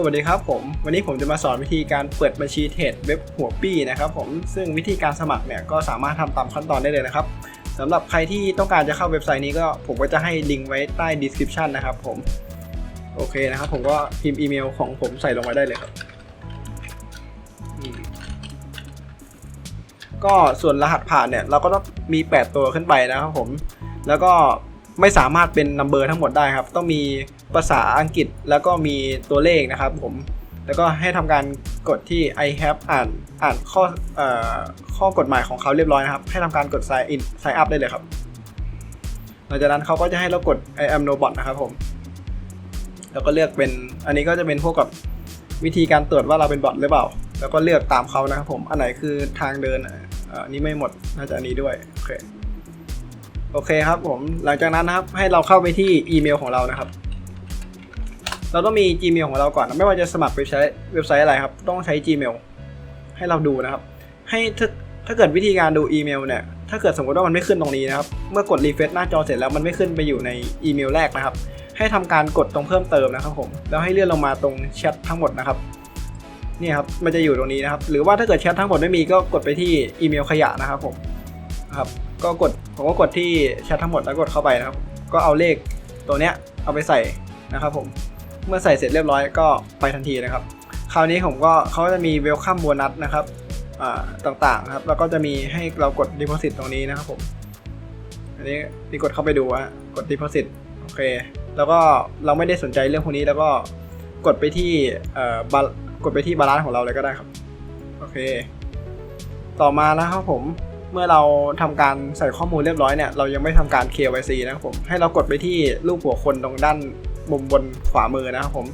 สวัสดีครับผม วันนี้ผมจะมาสอนวิธีการเปิดบัญชีเทรดเว็บหัวปี้นะครับผมซึ่งวิธีการสมัครเนี่ยก็สามารถทำตามขั้นตอนได้เลยนะครับสำหรับใครที่ต้องการจะเข้าเว็บไซต์นี้ก็ผมก็จะให้ลิงก์ไว้ใต้ description นะครับผมโอเคนะครับผมก็พิมพ์อีเมลของผมใส่ลงไว้ได้เลยครับก็ส่วนรหัสผ่านเนี่ยเราก็ต้องมี 8 ตัวขึ้นไปนะครับผม แล้วก็ ไม่สามารถเป็นนัมเบอร์ทั้งหมดได้ครับ ต้องมีภาษาอังกฤษแล้วก็มีตัวเลขนะครับผม แล้วก็ให้ทำการกดที่ I have อ่านอ่านข้ออข้อกฎหมายของเขาเรียบร้อยนะครับ ให้ทำการกด sign in sign up ได้เลยครับ หลังจากนั้นเขาก็จะให้เรากด I am no bot นะครับผม แล้วก็เลือกเป็น อันนี้ก็จะเป็นพวกกับวิธีการตรวจว่าเราเป็นบอทหรือเปล่า แล้วก็เลือกตามเขานะครับผม อันไหนคือทางเดินอันนี้ไม่หมด น่าจะอันนี้ด้วย โอเค โอเคครับผมหลังจากนั้นนะครับให้เราเข้าไปที่อีเมลของเรานะครับ เราต้องมี Gmail ของเราก่อน ไม่ว่าจะสมัครเว็บไซต์เว็บไซต์อะไรครับ ต้องใช้ Gmail ให้เราดูนะครับ ให้ถ้าถ้าเกิดวิธีการดูอีเมลเนี่ยถ้าเกิดสมมติว่ามันไม่ขึ้นตรงนี้นะครับ เมื่อกดรีเฟรชหน้าจอเสร็จแล้วมันไม่ขึ้นไปอยู่ในอีเมลแรกนะครับ ให้ทำการกดตรงเพิ่มเติมนะครับผมแล้วให้เลื่อนลงมาตรงแชททั้งหมดนะครับนี่ครับมันจะอยู่ตรงนี้นะครับ หรือว่าถ้าเกิดแชททั้งหมดไม่มีก็กดไปที่อีเมลขยะนะครับผมครับ ก็กดผมก็กดที่แชททั้งหมดแล้วกดเข้าไปนะครับ ก็เอาเลขตัวเนี้ยเอาไปใส่นะครับผมเมื่อใส่เสร็จเรียบร้อยก็ไปทันทีนะครับ คราวนี้ผมก็เขาจะมีเวลคัมโบนัสนะครับอ่าต่างๆนะครับ แล้วก็จะมีให้เรากด Deposit ตรงนี้นะครับผมอันนี้นี่กดเข้าไปดูอะกด Deposit โอเค แล้วก็เราไม่ได้สนใจเรื่องพวกนี้แล้วก็กดไปที่เอ่อบากดไปที่บาลานซ์ของเราเลยก็ได้ครับ โอเค ต่อมานะครับผม เมื่อเราทำการใส่ข้อมูลเรียบร้อยเนี่ยเรายังไม่ทำการ KYC นะครับผมให้เรากดไปที่รูปหัวคนตรงด้านมุมบนขวามือนะครับผม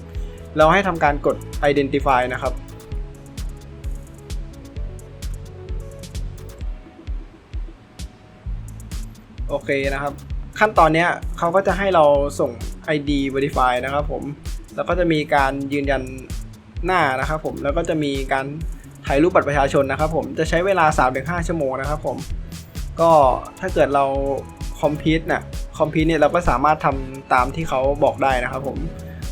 เราให้ทำการกด identify นะครับโอเคนะครับ ขั้นตอนเนี้ยเขาก็จะให้เราส่ง ID verify นะครับผมแล้วก็จะมีการยืนยันหน้านะครับผมแล้วก็จะมีการ ถ่ายรูปบัตรประชาชนนะครับผมจะใช้เวลา 3-5 ชั่วโมงนะครับผมก็ถ้าเกิดเราคอมพิวต์น่ะคอมพิวต์เนี่ยเราก็สามารถทำตามที่เขาบอกได้นะครับผม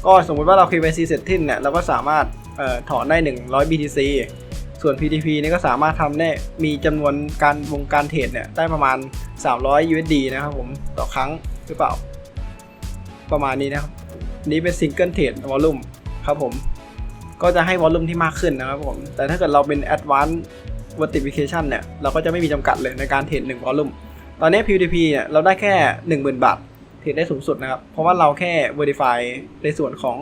ก็สมมุติว่าเรา KYC เสร็จทิ้นเนี่ยเราก็สามารถเอ่อถอนได้ 100 BTC ส่วน PTP นี่ก็สามารถทำได้มีจำนวนการวงการเทรดเนี่ยได้ประมาณ 300 USD นะครับผมต่อครั้งหรือเปล่า ประมาณนี้นะครับ นี้เป็นซิงเกิลเทรดวอลลุ่มครับผม ก็จะให้วอลลุ่มที่มากขึ้นนะครับผมแต่ถ้าเกิดเราเป็น Advanced Verification เนี่ยเราก็จะไม่มีจำกัดเลยในการเทรด1วอลลุ่มตอนนี้ PTP เนี่ยเราได้แค่ 10,000 บาทเทรดได้สูงสุดนะครับ เพราะว่าเราแค่ Verify ในส่วนของ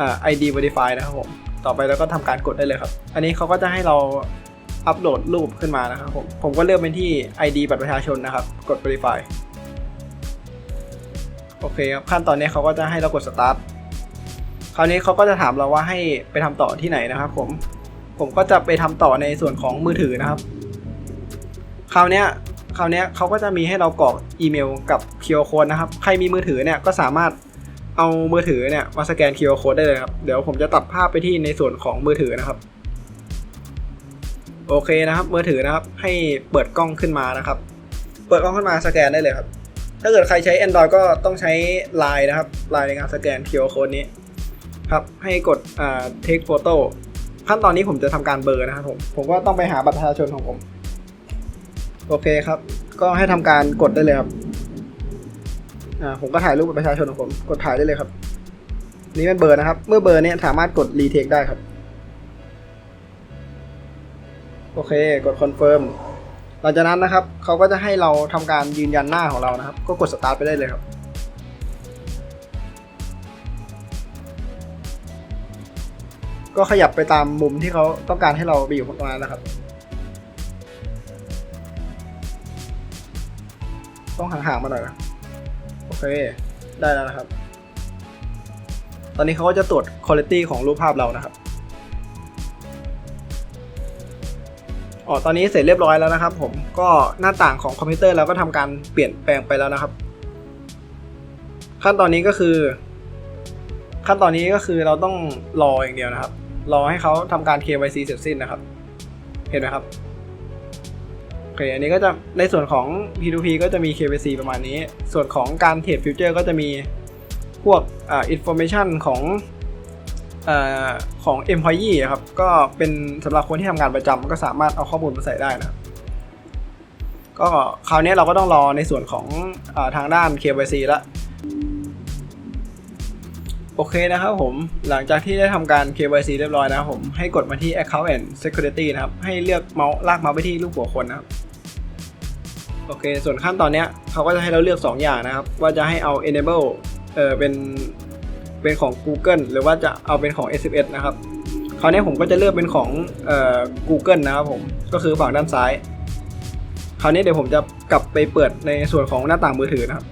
อ่า ID Verify นะครับผมต่อไปเราก็ทำการกดได้เลยครับ อันนี้เขาก็จะให้เราอัปโหลดรูปขึ้นมานะครับผมผมก็เลือกเป็นที่ ID บัตรประชาชนนะครับ กด Verify โอเคครับขั้นตอนนี้เขาก็จะให้เรากด Start คราวนี้เขาก็จะถามเราว่าให้ไปทำต่อที่ไหนนะครับ ผม ผมก็จะไปทำต่อในส่วนของมือถือนะครับ คราวนี้คราวนี้เขาก็จะมีให้เรากรอกอีเมลกับ QR code นะครับ ใครมีมือถือเนี่ยก็สามารถเอามือถือเนี่ยมาสแกน QR code ได้เลยครับ เดี๋ยวผมจะตัดภาพไปที่ในส่วนของมือถือนะครับ โอเคนะครับ มือถือนะครับ ให้เปิดกล้องขึ้นมานะครับ เปิดกล้องขึ้นมาสแกนได้เลยครับ ถ้าเกิดใครใช้ Android ก็ต้องใช้ Line นะครับ Line ในการสแกน QR code นี้ ครับ ให้กดอ่า take photo ขั้นตอนนี้ผมจะทำการเบอร์นะครับผม ผมก็ต้องไปหาบัตรประชาชนของผม โอเคครับ ก็ให้ทำการกดได้เลยครับ อ่า ผมก็ถ่ายรูปบัตรประชาชนของผม กดถ่ายได้เลยครับ นี่เป็นเบอร์นะครับ เมื่อเบอร์เนี้ยสามารถกดรีเทคได้ครับ โอเค กดคอนเฟิร์มหลังจากนั้นนะครับ เขาก็จะให้เราทำการยืนยันหน้าของเรานะครับ ก็กดสตาร์ทไปได้เลยครับ ก็ขยับไปตามมุมที่เขาต้องการให้เราไปอยู่ตรงนั้นนะครับ ต้องห่างๆมาหน่อยนะโอเค ได้แล้วนะครับ ตอนนี้เขาก็จะตรวจคุณภาพของรูปภาพเรานะครับอ๋อตอนนี้เสร็จเรียบร้อยแล้วนะครับ ผมก็หน้าต่างของคอมพิวเตอร์เราก็ทำการเปลี่ยนแปลงไปแล้วนะครับ ขั้นตอนนี้ก็คือ ขั้นตอนนี้ก็คือเราต้องรออย่างเดียวนะครับ รอให้เขาทำการ KYC เสร็จสิ้นนะครับ เห็นไหมครับโอเคอันนี้ก็จะในส่วนของ P2P ก็จะมี KYC ประมาณนี้ ส่วนของการเทรดฟิวเจอร์ก็จะมีพวกอ่า information ของเอ่อของ employee ครับ ก็เป็นสำหรับคนที่ทำงานประจำก็สามารถเอาข้อมูลมาใส่ได้นะ ก็คราวนี้เราก็ต้องรอในส่วนของอาทางด้าน KYC ละ โอเคนะครับผม หลังจากที่ได้ทำการ KYC เรียบร้อยนะครับผม ให้กดมาที่ Account and Security นะครับ ให้เลือกเมาส์ลากเมาส์ไปที่รูปหัวคนนะครับ โอเค ส่วนขั้นตอนเนี้ยเขาก็จะให้เราเลือก 2 อย่างนะครับ ว่าจะให้เอา enable เออเป็น เป็นของ Google หรือว่าจะเอาเป็นของ SMS นะครับ คราวนี้ผมก็จะเลือกเป็นของเอ่อ Google นะครับผม ก็คือฝั่งด้านซ้าย คราวนี้เดี๋ยวผมจะกลับไปเปิดในส่วนของหน้าต่างมือถือนะครับ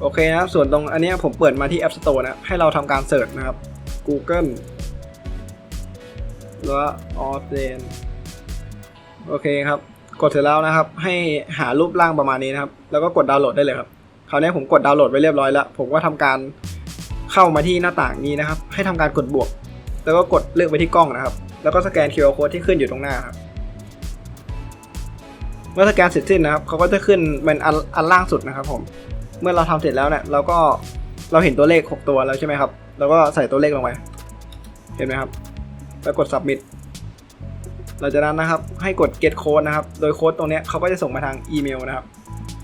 โอเคนะครับส่วนตรงอันนี้ผมเปิดมาที่ App Store นะให้เราทำการเสิร์ชนะครับ Google แล้ว a u t h e n โอเคครับ กดเสร็จแล้วนะครับ ให้หารูปร่างประมาณนี้นะครับ แล้วก็กดดาวน์โหลดได้เลยครับคราวนี้ผมกดดาวน์โหลดไว้เรียบร้อยแล้ว ผมก็ทำการเข้ามาที่หน้าต่างนี้นะครับ ให้ทำการกดบวก แล้วก็กดเลือกไปที่กล้องนะครับ แล้วก็สแกน QR code ที่ขึ้นอยู่ตรงหน้าครับเมื่อสแกนเสร็จสิ้นนะครับเขาก็จะขึ้นเป็นอันอันล่างสุดนะครับผม เมื่อเราทำเสร็จแล้วเนี่ยเราก็เราเห็นตัวเลข 6 ตัวแล้วใช่ไหมครับเราก็ใส่ตัวเลขลงไปเห็นไหมครับแล้วกด submit หลังจากนั้นนะครับ ให้กด get code นะครับ โดยโค้ดตรงนี้เขาก็จะส่งมาทางอีเมลนะครับ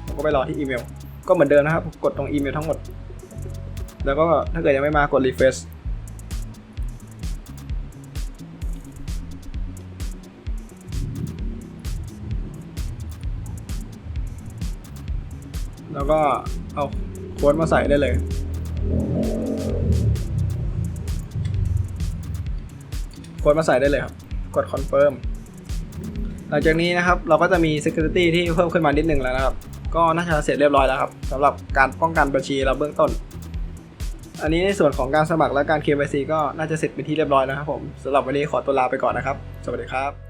ผมก็ไปรอที่อีเมล ก็เหมือนเดิมนะครับ กดตรงอีเมลทั้งหมด แล้วก็ถ้าเกิดยังไม่มากด refresh แล้วก็เอาโค้ดมาใส่ได้เลย โค้ดมาใส่ได้เลยครับ กด confirm หลังจากนี้นะครับเราก็จะมี security ที่เพิ่มขึ้นมานิดนึงแล้วนะครับ ก็น่าจะเสร็จเรียบร้อยแล้วครับสำหรับการป้องกันบัญชีเราเบื้องต้น อันนี้ในส่วนของการสมัครและการ KYC ก็น่าจะเสร็จเป็นที่เรียบร้อยแล้วครับผมสำหรับวันนี้ขอตัวลาไปก่อนนะครับ สวัสดีครับ